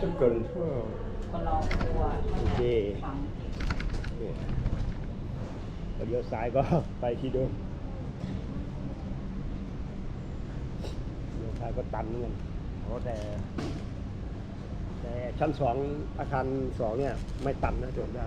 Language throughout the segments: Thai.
ชกินเท่าคนเราตัวโอเคเนี่ยพอเลี้ยวซ้ายก็ไปที่เดิมเลี้ยวซ้ายก็ตันเหมือนกันเพราะแต่ แต่ชั้นสองอาคารสองเนี่ย ไม่ตันนะจนได้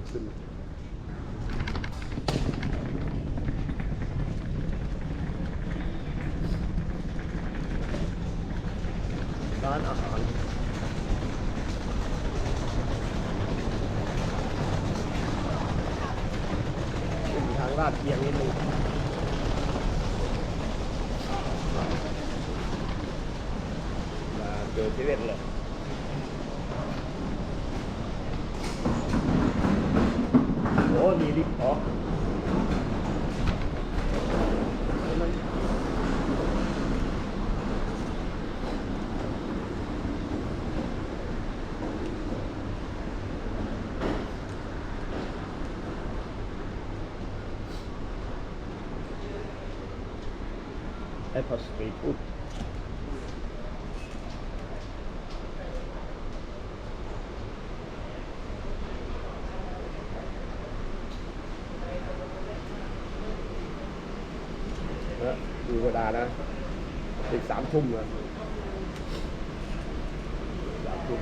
เลยขึ้นร้านอาหารขึ้นทางลาดเอียงนิดนึงมาเจอเซเว่นเลย โอ้มีลิฟต์ออก แอปเปิลสตรีทฟู้ดนะดูเวลานะอีกสามทุ่มนะสามทุ่ม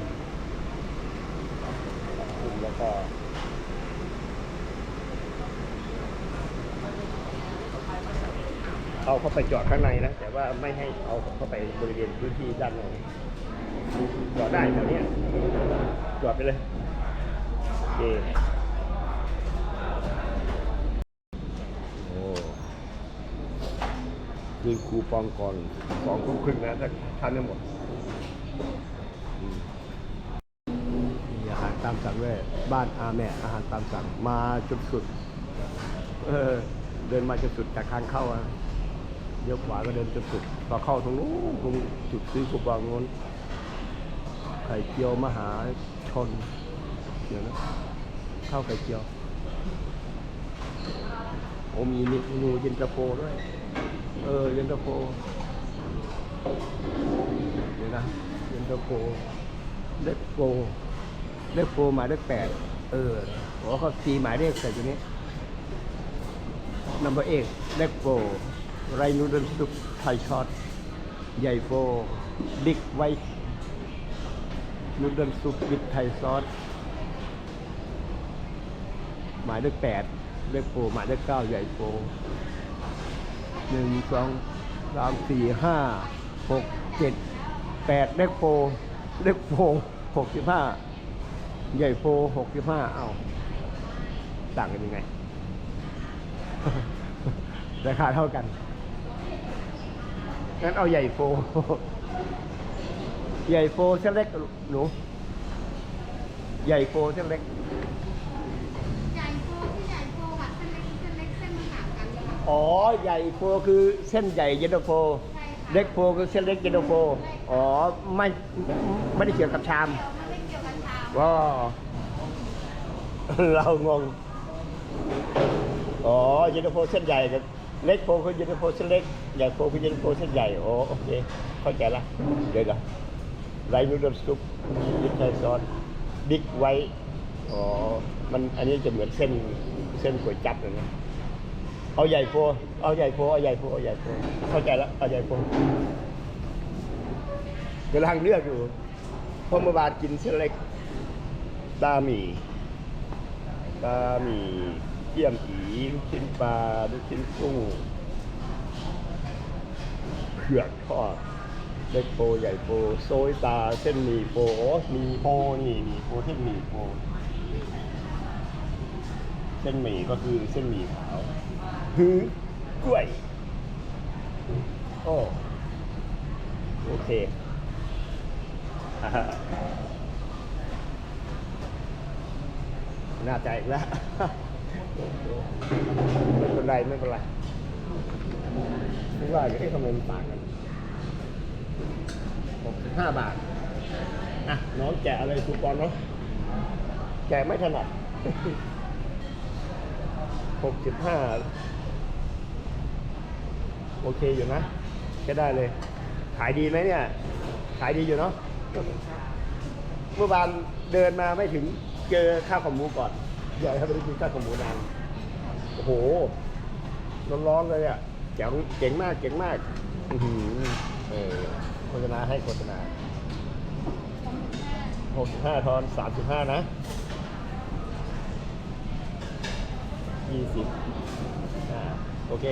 สามทุ่มแล้วก็ เอาเข้าไปจอดข้างในนะ แต่ว่าไม่ให้เอาเข้าไปบริเวณพื้นที่ด้านในจอดได้แถวนี้จอดไปเลยโอเคโอ้ยืนคูปองก่อนสองทุ่มครึ่งนะถ้าทานได้หมดอืมมีอาหารตามสั่งด้วยบ้านอาแม่อาหารตามสั่งมาจนสุด เออ เดินมาจนสุดจากทางเข้าอะ ลี้ยวขวาก็เดินจนสุดพอเข้าตรงนู้นตรงจุดซื้อคูปองนู้นไข่เจียวมหาชนเดี๋ยวนะข้าวไข่เจียวโอ้มีเมนูเย็นตาโฟด้วย เออเย็นตาโฟเดี๋ยวนะเย็นตาโฟเล็กโฟเล็กโฟหมายเลขแปด เออโอ้เขาตีหมายเลขใส่ตัวนี้นัมเบอร์เอกเล็กโฟ ไรนูเดิลซุปไทยช็อตใหญ่โฟบิ๊กไวท์นูเดิลซุปวิดไทยซอสหมายเลขแปดเล็กโฟหมายเลขเก้าใหญ่โฟหนึ่งสองสามสี่ห้าหกเจ็ดแปดเล็กโฟเล็กโฟหกสิบห้าใหญ่โฟหกสิบห้าเอ้าต่างกันยังไงราคาเท่ากัน งั้นเอาใหญ่โฟ ใหญ่โฟเส้นเล็กหนู ใหญ่โฟเส้นเล็ก ใหญ่โฟที่ใหญ่โฟค่ะเส้นเล็กเส้นเล็กเส้นมันต่างกันเลยค่ะอ๋อ ใหญ่โฟคือเส้นใหญ่เย็นตาโฟ ใช่ค่ะเล็กโฟคือเส้นเล็กเย็นตาโฟ อ๋อ ไม่ ไม่ได้เกี่ยวกับชาม เดี๋ยวมันไม่เกี่ยวกับชาม ว้าเรางง อ๋อเย็นตาโฟเส้นใหญ่กับ เล็กโฟคือเย็นตาโฟเส้นเล็ก ใหญ่โฟคือเย็นตาโฟเส้นใหญ่โอ้โอเค เข้าใจละ เดี๋ยวนะไรนูเดิลซุปยิปไทซอสบิ๊กไวท์อ๋อ มันอันนี้จะเหมือนเส้นเส้นก๋วยจั๊บเลยนะเอาใหญ่โฟเอาใหญ่โฟเอาใหญ่โฟเอาใหญ่โฟเข้าใจล้วเอาใหญ่โฟกำลังเลือกอยู่พราะเมื่อวานกินเส้นเล็กตาหมี่ตาหมี่ เกี๊ยมอีลูกชิ้นปลาลูกชิ้นกุ้งเผือกทอดเล็กโปใหญ่โปโซยตาเส้นหมี่โปโอ้มีโปนี่มีโปเส้นหมี่โปเส้นหมี่ก็คือเส้นหมี่ขาวฮือกล้วยโอ้โอเคอ่าฮะน่าใจอีกแล้ว ไม่เป็นไรไม่เป็นไรไม่ว่าจะให้ทำไมมันต่างกันหกสิบห้าบาท อะ น้องแกะอะไรคูปองเนาะแกะไม่ถนัดหกสิบห้าโอเคอยู่นะใช้ได้เลย ขายดีไหมเนี่ย ขายดีอยู่เนาะเมื่อวานเดินมาไม่ถึงเจอข้าวขาหมูก่อน อยากให้ไปได้กินข้าวขาหมูนานโอ้โหร้อนๆเลยอะเจ๋งเจ๋งมากเจ๋งมากอือหือเออโฆษณาให้โฆษณาหกสิบห้าทอนสามสิบห้านะยี่สิบอ่าโอเค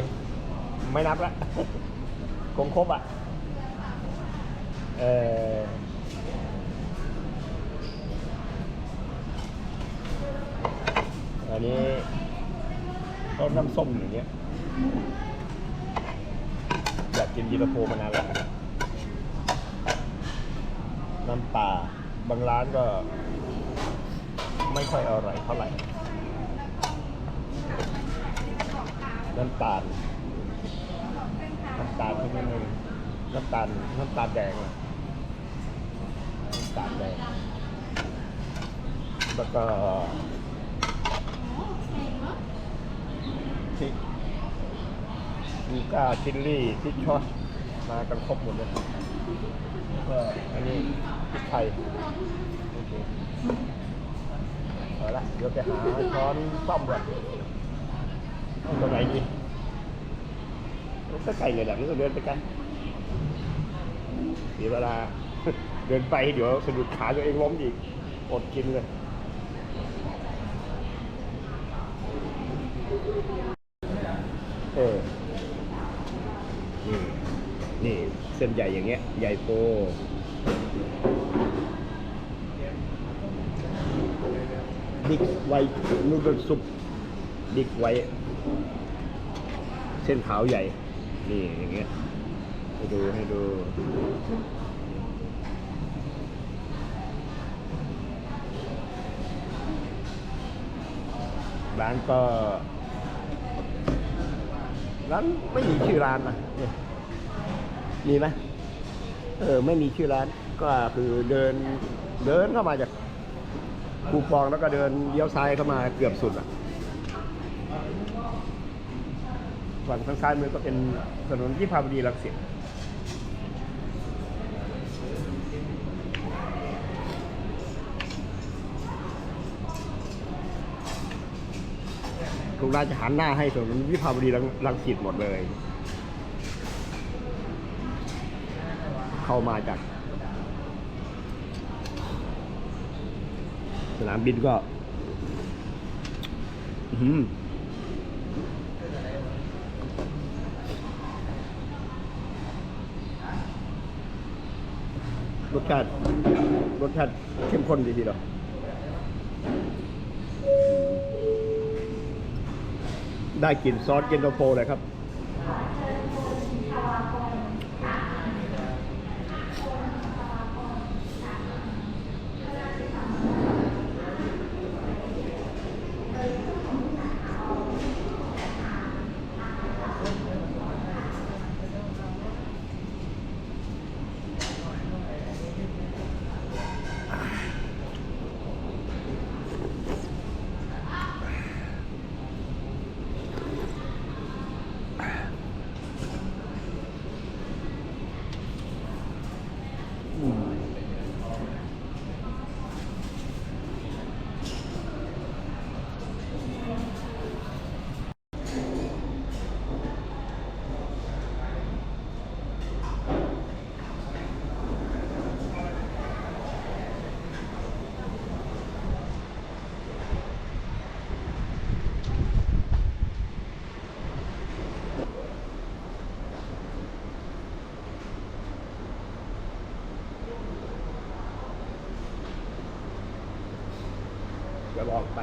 ไม่นับละ คงครบอะ เออ อันนี้ต้นน้ำส้มอย่างเงี้ยอยากกินยีราโฟมานานแล้วน้ำปลาบางร้านก็ ไม่ค่อยอร่อยเท่าไหร่ น้ำตาลน้ำตาลที่นิดนึงน้ำตาลน้ำตาลแดงอะน้ำตาลแดงแล้วก็ พ ริกมีก้าชิลลี่พริกช็อตมากันครบหมดเลยก็อันนี้พริกไทยโอเคเอาละเดี๋ยวไปหาช้อนซ่อมก่อนตัวไหนดีก็ไก่เนี่ยแหละนี่ก็เดินไปกันเสียเวลาเดินไปเดี๋ยวสะดุดขาตัวเองล้มอีกอดกินเลย เออ นี่นี่เส้นใหญ่อย่างเงี้ย ใหญ่โตดิกไวนูดลซุปดิกไวเส้นขาวใหญ่ นี่อย่างเงี้ย ให้ดูให้ดูร้านก็ ร้านไม่มีชื่อร้านนะเนี่ยมีไหมเออไม่มีชื่อร้าน ก็คือเดินเดินเข้ามาจากคูปองแล้วก็เดินเลี้ยวซ้ายเข้ามาเกือบสุดอะฝั่งทางซ้ายมือก็เป็นถนนที่พาบดีรังสิต ร้านจะหันหน้าให้ถนนวิภาวดีรังรังสิตหมดเลย เข้ามาจาก สนามบินก็รสชาติรสชาติเข้มข้นดีทีเดียว ได้กลิ่นซอสเย็นตาโฟเลยครับ เดี๋ยวออกไป